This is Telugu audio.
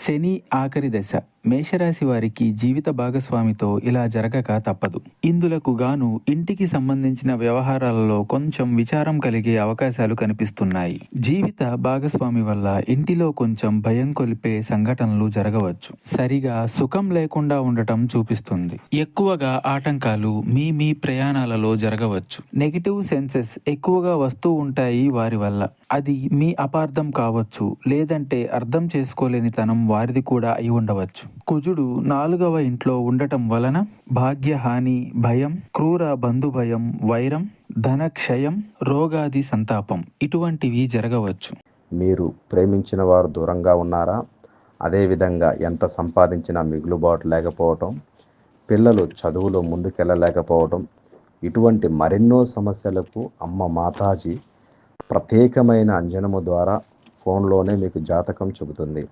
శని ఆఖరి దశ. మేషరాశి వారికి జీవిత భాగస్వామితో ఇలా జరగక తప్పదు. ఇందులకు గాను ఇంటికి సంబంధించిన వ్యవహారాలలో కొంచెం విచారం కలిగే అవకాశాలు కనిపిస్తున్నాయి. జీవిత భాగస్వామి వల్ల ఇంటిలో కొంచెం భయం కొలిపే సంఘటనలు జరగవచ్చు. సరిగా సుఖం లేకుండా ఉండటం చూపిస్తుంది. ఎక్కువగా ఆటంకాలు మీ మీ ప్రయాణాలలో జరగవచ్చు. నెగిటివ్ సెన్సెస్ ఎక్కువగా వస్తూ ఉంటాయి వారి వల్ల. అది మీ అపార్థం కావచ్చు లేదంటే అర్థం చేసుకోలేని తనం వారిది కూడా అయి ఉండవచ్చు. కుజుడు నాలుగవ ఇంట్లో ఉండటం వలన భాగ్యహాని భయం క్రూర బంధు భయం వైరం ధనక్షయం రోగాది సంతాపం ఇటువంటివి జరగవచ్చు. మీరు ప్రేమించిన వారు దూరంగా ఉన్నారా? అదేవిధంగా ఎంత సంపాదించినా మిగులుబాటు లేకపోవటం పిల్లలు చదువులో ముందుకెళ్ళలేకపోవటం ఇటువంటి మరెన్నో సమస్యలకు అమ్మ మాతాజీ ప్రత్యేకమైన అంజనము ద్వారా ఫోన్లోనే మీకు జాతకం చెబుతుంది.